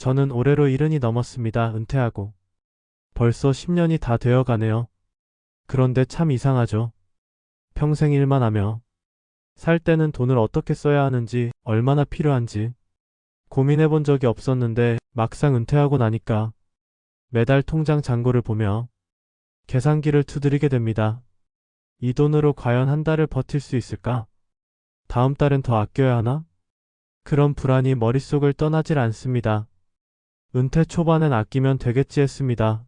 저는 올해로 일흔이 넘었습니다. 은퇴하고. 벌써 10년이 다 되어 가네요. 그런데 참 이상하죠. 평생 일만 하며 살 때는 돈을 어떻게 써야 하는지 얼마나 필요한지 고민해 본 적이 없었는데 막상 은퇴하고 나니까 매달 통장 잔고를 보며 계산기를 두드리게 됩니다. 이 돈으로 과연 한 달을 버틸 수 있을까? 다음 달엔 더 아껴야 하나? 그런 불안이 머릿속을 떠나질 않습니다. 은퇴 초반엔 아끼면 되겠지 했습니다.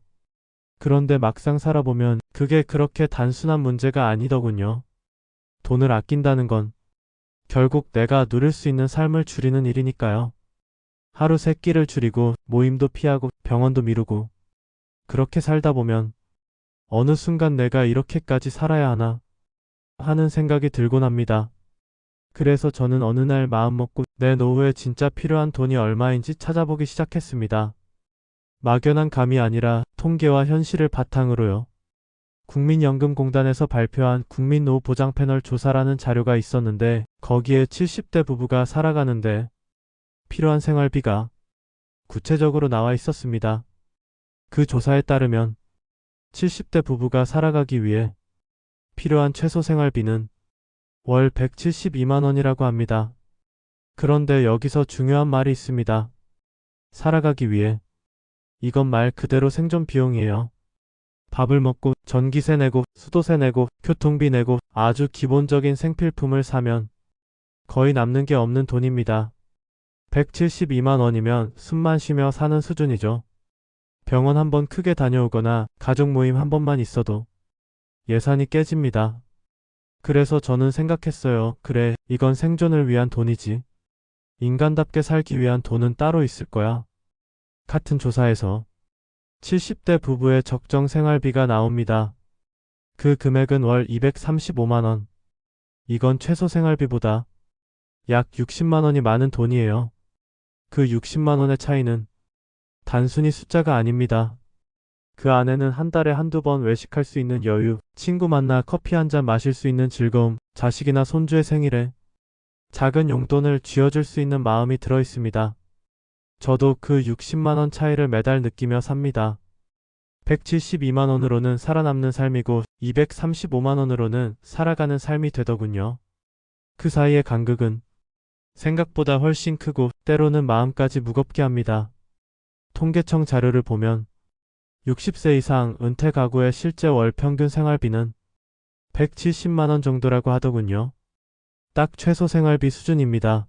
그런데 막상 살아보면 그게 그렇게 단순한 문제가 아니더군요. 돈을 아낀다는 건 결국 내가 누릴 수 있는 삶을 줄이는 일이니까요. 하루 세 끼를 줄이고 모임도 피하고 병원도 미루고 그렇게 살다 보면 어느 순간 내가 이렇게까지 살아야 하나 하는 생각이 들곤 합니다. 그래서 저는 어느 날 마음먹고 내 노후에 진짜 필요한 돈이 얼마인지 찾아보기 시작했습니다. 막연한 감이 아니라 통계와 현실을 바탕으로요. 국민연금공단에서 발표한 국민노후보장 패널 조사라는 자료가 있었는데 거기에 70대 부부가 살아가는데 필요한 생활비가 구체적으로 나와 있었습니다. 그 조사에 따르면 70대 부부가 살아가기 위해 필요한 최소 생활비는 월 172만 원이라고 합니다. 그런데 여기서 중요한 말이 있습니다. 살아가기 위해 이건 말 그대로 생존 비용이에요. 밥을 먹고 전기세 내고 수도세 내고 교통비 내고 아주 기본적인 생필품을 사면 거의 남는 게 없는 돈입니다. 172만 원이면 숨만 쉬며 사는 수준이죠. 병원 한 번 크게 다녀오거나 가족 모임 한 번만 있어도 예산이 깨집니다. 그래서 저는 생각했어요. 그래, 이건 생존을 위한 돈이지. 인간답게 살기 위한 돈은 따로 있을 거야. 같은 조사에서 70대 부부의 적정 생활비가 나옵니다. 그 금액은 월 235만원. 이건 최소 생활비보다 약 60만원이 많은 돈이에요. 그 60만원의 차이는 단순히 숫자가 아닙니다. 그 안에는 한 달에 한두 번 외식할 수 있는 여유, 친구 만나 커피 한 잔 마실 수 있는 즐거움, 자식이나 손주의 생일에 작은 용돈을 쥐어줄 수 있는 마음이 들어 있습니다. 저도 그 60만원 차이를 매달 느끼며 삽니다. 172만원으로는 살아남는 삶이고 235만원으로는 살아가는 삶이 되더군요. 그 사이의 간극은 생각보다 훨씬 크고 때로는 마음까지 무겁게 합니다. 통계청 자료를 보면 60세 이상 은퇴 가구의 실제 월 평균 생활비는 170만원 정도라고 하더군요. 딱 최소 생활비 수준입니다.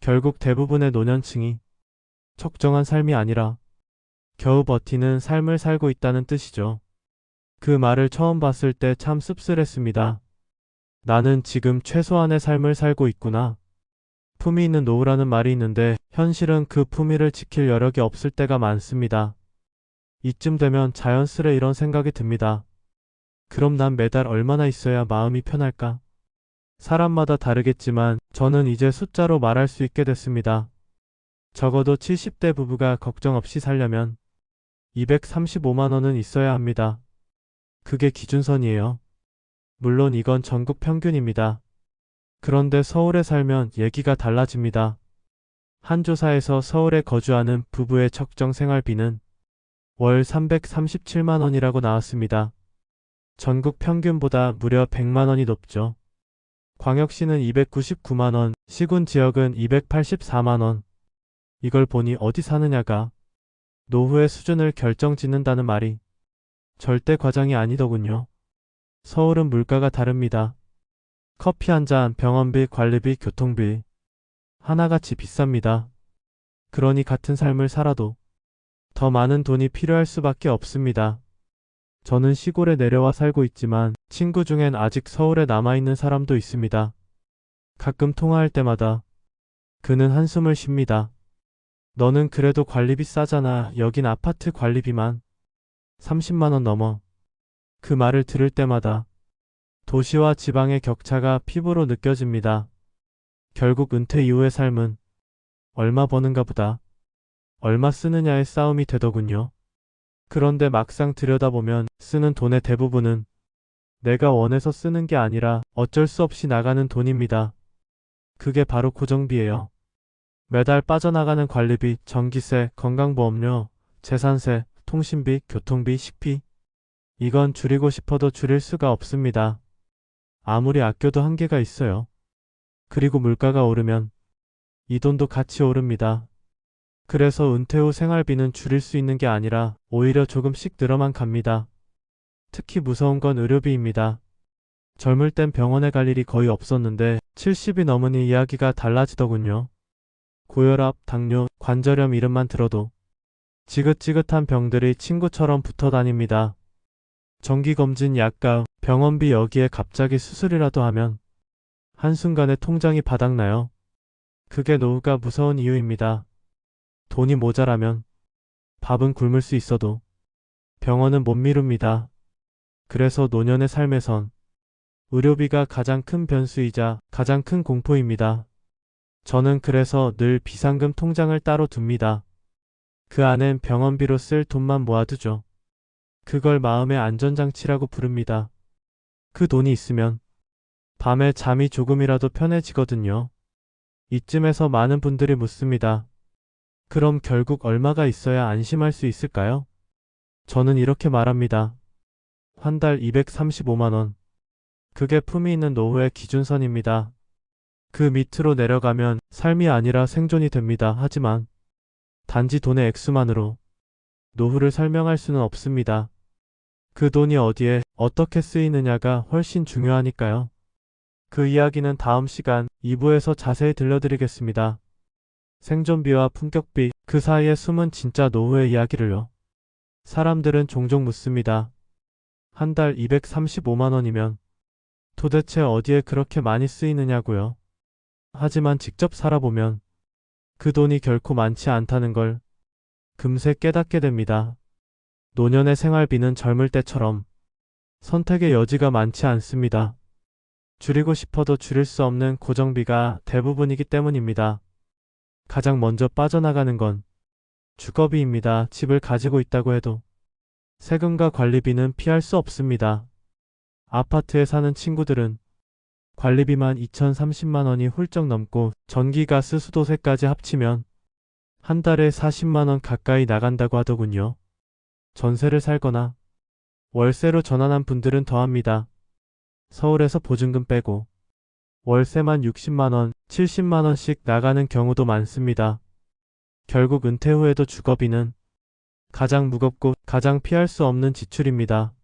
결국 대부분의 노년층이 적정한 삶이 아니라 겨우 버티는 삶을 살고 있다는 뜻이죠. 그 말을 처음 봤을 때 참 씁쓸했습니다. 나는 지금 최소한의 삶을 살고 있구나. 품위 있는 노후라는 말이 있는데 현실은 그 품위를 지킬 여력이 없을 때가 많습니다. 이쯤 되면 자연스레 이런 생각이 듭니다. 그럼 난 매달 얼마나 있어야 마음이 편할까? 사람마다 다르겠지만 저는 이제 숫자로 말할 수 있게 됐습니다. 적어도 70대 부부가 걱정 없이 살려면 235만원은 있어야 합니다. 그게 기준선이에요. 물론 이건 전국 평균입니다. 그런데 서울에 살면 얘기가 달라집니다. 한 조사에서 서울에 거주하는 부부의 적정 생활비는 월 337만 원이라고 나왔습니다. 전국 평균보다 무려 100만 원이 높죠. 광역시는 299만 원, 시군 지역은 284만 원. 이걸 보니 어디 사느냐가 노후의 수준을 결정짓는다는 말이 절대 과장이 아니더군요. 서울은 물가가 다릅니다. 커피 한 잔, 병원비, 관리비, 교통비 하나같이 비쌉니다. 그러니 같은 삶을 살아도 더 많은 돈이 필요할 수밖에 없습니다. 저는 시골에 내려와 살고 있지만 친구 중엔 아직 서울에 남아있는 사람도 있습니다. 가끔 통화할 때마다 그는 한숨을 쉽니다. 너는 그래도 관리비 싸잖아. 여긴 아파트 관리비만 30만원 넘어. 그 말을 들을 때마다 도시와 지방의 격차가 피부로 느껴집니다. 결국 은퇴 이후의 삶은 얼마 버는가 보다 얼마 쓰느냐의 싸움이 되더군요. 그런데 막상 들여다보면 쓰는 돈의 대부분은 내가 원해서 쓰는 게 아니라 어쩔 수 없이 나가는 돈입니다. 그게 바로 고정비예요. 매달 빠져나가는 관리비, 전기세, 건강보험료, 재산세, 통신비, 교통비, 식비. 이건 줄이고 싶어도 줄일 수가 없습니다. 아무리 아껴도 한계가 있어요. 그리고 물가가 오르면 이 돈도 같이 오릅니다. 그래서 은퇴 후 생활비는 줄일 수 있는 게 아니라 오히려 조금씩 늘어만 갑니다. 특히 무서운 건 의료비입니다. 젊을 땐 병원에 갈 일이 거의 없었는데 70이 넘으니 이야기가 달라지더군요. 고혈압, 당뇨, 관절염 이름만 들어도 지긋지긋한 병들이 친구처럼 붙어 다닙니다. 정기검진, 약값, 병원비 여기에 갑자기 수술이라도 하면 한순간에 통장이 바닥나요. 그게 노후가 무서운 이유입니다. 돈이 모자라면 밥은 굶을 수 있어도 병원은 못 미룹니다. 그래서 노년의 삶에선 의료비가 가장 큰 변수이자 가장 큰 공포입니다. 저는 그래서 늘 비상금 통장을 따로 둡니다. 그 안엔 병원비로 쓸 돈만 모아두죠. 그걸 마음의 안전장치라고 부릅니다. 그 돈이 있으면 밤에 잠이 조금이라도 편해지거든요. 이쯤에서 많은 분들이 묻습니다. 그럼 결국 얼마가 있어야 안심할 수 있을까요? 저는 이렇게 말합니다. 한 달 235만원. 그게 품위 있는 노후의 기준선입니다. 그 밑으로 내려가면 삶이 아니라 생존이 됩니다. 하지만 단지 돈의 액수만으로 노후를 설명할 수는 없습니다. 그 돈이 어디에 어떻게 쓰이느냐가 훨씬 중요하니까요. 그 이야기는 다음 시간 2부에서 자세히 들려드리겠습니다. 생존비와 품격비, 그 사이에 숨은 진짜 노후의 이야기를요. 사람들은 종종 묻습니다. 한 달 235만원이면 도대체 어디에 그렇게 많이 쓰이느냐고요. 하지만 직접 살아보면 그 돈이 결코 많지 않다는 걸 금세 깨닫게 됩니다. 노년의 생활비는 젊을 때처럼 선택의 여지가 많지 않습니다. 줄이고 싶어도 줄일 수 없는 고정비가 대부분이기 때문입니다. 가장 먼저 빠져나가는 건 주거비입니다. 집을 가지고 있다고 해도 세금과 관리비는 피할 수 없습니다. 아파트에 사는 친구들은 관리비만 2,030만 원이 훌쩍 넘고 전기, 가스, 수도세까지 합치면 한 달에 40만 원 가까이 나간다고 하더군요. 전세를 살거나 월세로 전환한 분들은 더합니다. 서울에서 보증금 빼고 월세만 60만 원, 70만 원씩 나가는 경우도 많습니다. 결국 은퇴 후에도 주거비는 가장 무겁고 가장 피할 수 없는 지출입니다.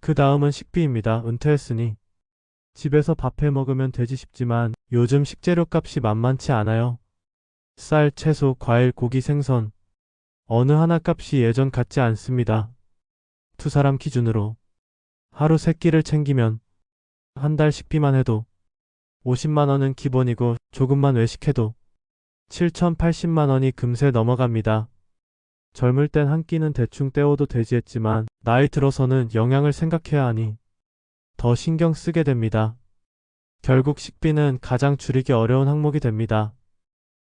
그 다음은 식비입니다. 은퇴했으니 집에서 밥해 먹으면 되지 싶지만 요즘 식재료 값이 만만치 않아요. 쌀, 채소, 과일, 고기, 생선 어느 하나 값이 예전 같지 않습니다. 두 사람 기준으로 하루 세 끼를 챙기면 한 달 식비만 해도 50만 원은 기본이고 조금만 외식해도 7,080만 원이 금세 넘어갑니다. 젊을 땐 한 끼는 대충 때워도 되지 했지만 나이 들어서는 영양을 생각해야 하니 더 신경 쓰게 됩니다. 결국 식비는 가장 줄이기 어려운 항목이 됩니다.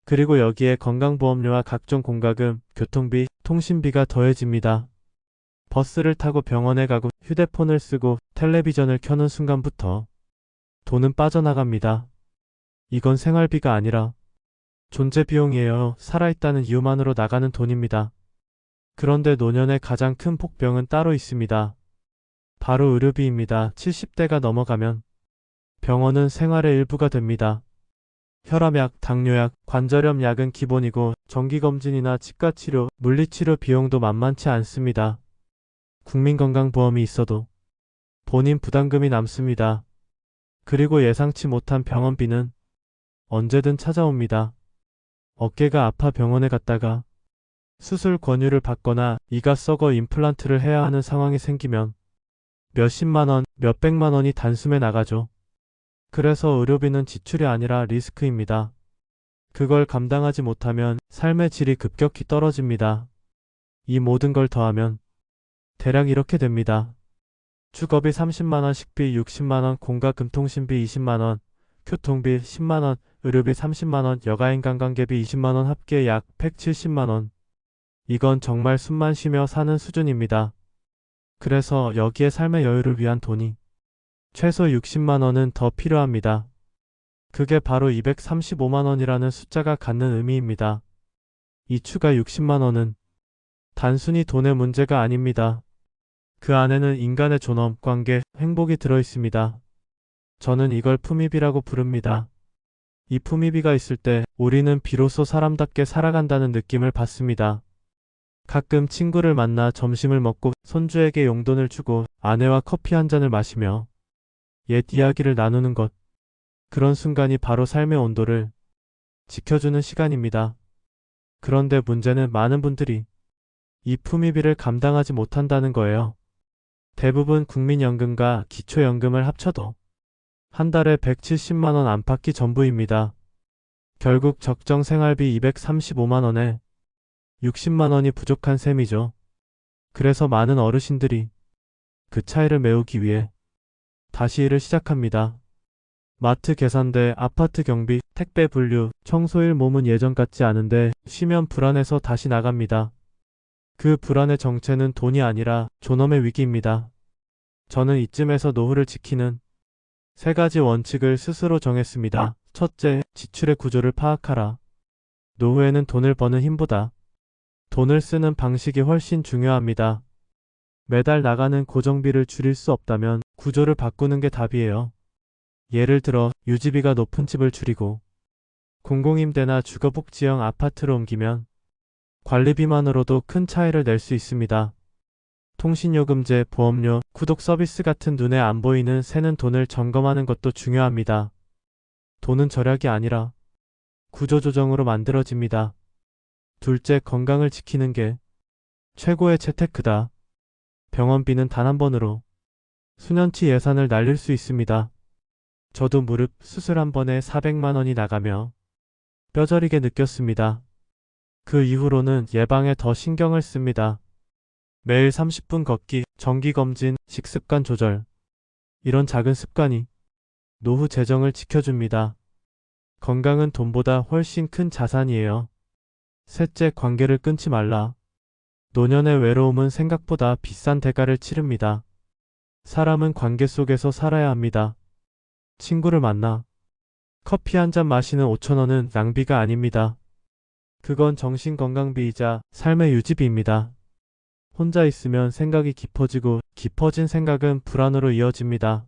그리고 여기에 건강보험료와 각종 공과금, 교통비, 통신비가 더해집니다. 버스를 타고 병원에 가고 휴대폰을 쓰고 텔레비전을 켜는 순간부터 돈은 빠져나갑니다. 이건 생활비가 아니라 존재 비용이에요. 살아있다는 이유만으로 나가는 돈입니다. 그런데 노년의 가장 큰 폭병은 따로 있습니다. 바로 의료비입니다. 70대가 넘어가면 병원은 생활의 일부가 됩니다. 혈압약, 당뇨약, 관절염 약은 기본이고 정기검진이나 치과치료, 물리치료 비용도 만만치 않습니다. 국민건강보험이 있어도 본인 부담금이 남습니다. 그리고 예상치 못한 병원비는 언제든 찾아옵니다. 어깨가 아파 병원에 갔다가 수술 권유를 받거나 이가 썩어 임플란트를 해야 하는 상황이 생기면 몇십만 원, 몇백만 원이 단숨에 나가죠. 그래서 의료비는 지출이 아니라 리스크입니다. 그걸 감당하지 못하면 삶의 질이 급격히 떨어집니다. 이 모든 걸 더하면 대략 이렇게 됩니다. 주거비 30만원, 식비 60만원, 공과 금통신비 20만원, 교통비 10만원, 의료비 30만원, 여가인 관광객비 20만원 합계 약 170만원. 이건 정말 숨만 쉬며 사는 수준입니다. 그래서 여기에 삶의 여유를 위한 돈이 최소 60만원은 더 필요합니다. 그게 바로 235만 원이라는 숫자가 갖는 의미입니다. 이 추가 60만 원은 단순히 돈의 문제가 아닙니다. 그 안에는 인간의 존엄, 관계, 행복이 들어 있습니다. 저는 이걸 품위비라고 부릅니다. 이 품위비가 있을 때 우리는 비로소 사람답게 살아간다는 느낌을 받습니다. 가끔 친구를 만나 점심을 먹고 손주에게 용돈을 주고 아내와 커피 한 잔을 마시며 옛 이야기를 나누는 것. 그런 순간이 바로 삶의 온도를 지켜주는 시간입니다. 그런데 문제는 많은 분들이 이 품위비를 감당하지 못한다는 거예요. 대부분 국민연금과 기초연금을 합쳐도 한 달에 170만원 안팎이 전부입니다. 결국 적정 생활비 235만원에 60만원이 부족한 셈이죠. 그래서 많은 어르신들이 그 차이를 메우기 위해 다시 일을 시작합니다. 마트 계산대, 아파트 경비, 택배 분류, 청소일 몸은 예전 같지 않은데 쉬면 불안해서 다시 나갑니다. 그 불안의 정체는 돈이 아니라 존엄의 위기입니다. 저는 이쯤에서 노후를 지키는 세 가지 원칙을 스스로 정했습니다. 첫째, 지출의 구조를 파악하라. 노후에는 돈을 버는 힘보다 돈을 쓰는 방식이 훨씬 중요합니다. 매달 나가는 고정비를 줄일 수 없다면 구조를 바꾸는 게 답이에요. 예를 들어 유지비가 높은 집을 줄이고 공공임대나 주거복지형 아파트로 옮기면 관리비만으로도 큰 차이를 낼 수 있습니다. 통신요금제, 보험료, 구독 서비스 같은 눈에 안 보이는 새는 돈을 점검하는 것도 중요합니다. 돈은 절약이 아니라 구조조정으로 만들어집니다. 둘째, 건강을 지키는 게 최고의 재테크다. 병원비는 단 한 번으로 수년치 예산을 날릴 수 있습니다. 저도 무릎 수술 한 번에 400만 원이 나가며 뼈저리게 느꼈습니다. 그 이후로는 예방에 더 신경을 씁니다. 매일 30분 걷기, 정기검진, 식습관 조절. 이런 작은 습관이 노후 재정을 지켜줍니다. 건강은 돈보다 훨씬 큰 자산이에요. 셋째, 관계를 끊지 말라. 노년의 외로움은 생각보다 비싼 대가를 치릅니다. 사람은 관계 속에서 살아야 합니다. 친구를 만나 커피 한 잔 마시는 5천원은 낭비가 아닙니다. 그건 정신건강비이자 삶의 유지비입니다. 혼자 있으면 생각이 깊어지고 깊어진 생각은 불안으로 이어집니다.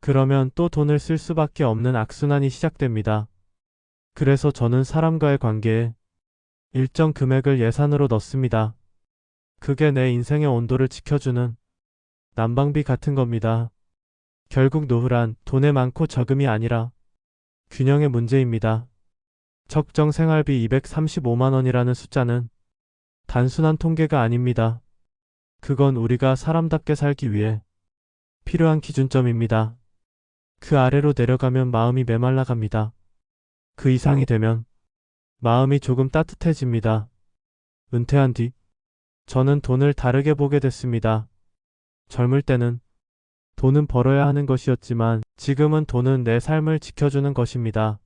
그러면 또 돈을 쓸 수밖에 없는 악순환이 시작됩니다. 그래서 저는 사람과의 관계에 일정 금액을 예산으로 넣습니다. 그게 내 인생의 온도를 지켜주는 난방비 같은 겁니다. 결국 노후란 돈의 많고 적음이 아니라 균형의 문제입니다. 적정 생활비 235만원이라는 숫자는 단순한 통계가 아닙니다. 그건 우리가 사람답게 살기 위해 필요한 기준점입니다. 그 아래로 내려가면 마음이 메말라 갑니다. 그 이상이 되면 마음이 조금 따뜻해집니다. 은퇴한 뒤 저는 돈을 다르게 보게 됐습니다. 젊을 때는 돈은 벌어야 하는 것이었지만 지금은 돈은 내 삶을 지켜주는 것입니다.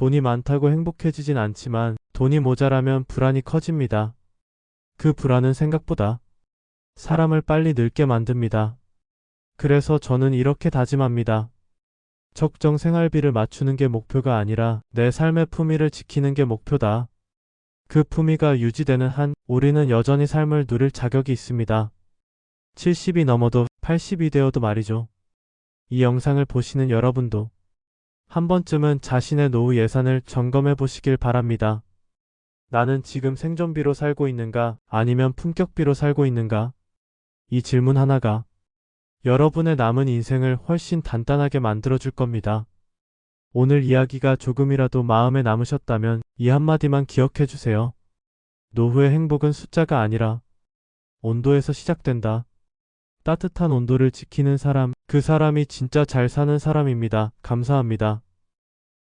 돈이 많다고 행복해지진 않지만 돈이 모자라면 불안이 커집니다. 그 불안은 생각보다 사람을 빨리 늙게 만듭니다. 그래서 저는 이렇게 다짐합니다. 적정 생활비를 맞추는 게 목표가 아니라 내 삶의 품위를 지키는 게 목표다. 그 품위가 유지되는 한 우리는 여전히 삶을 누릴 자격이 있습니다. 70이 넘어도 80이 되어도 말이죠. 이 영상을 보시는 여러분도 한 번쯤은 자신의 노후 예산을 점검해 보시길 바랍니다. 나는 지금 생존비로 살고 있는가 아니면 품격비로 살고 있는가? 이 질문 하나가 여러분의 남은 인생을 훨씬 단단하게 만들어줄 겁니다. 오늘 이야기가 조금이라도 마음에 남으셨다면 이 한마디만 기억해 주세요. 노후의 행복은 숫자가 아니라 온도에서 시작된다. 따뜻한 온도를 지키는 사람, 그 사람이 진짜 잘 사는 사람입니다. 감사합니다.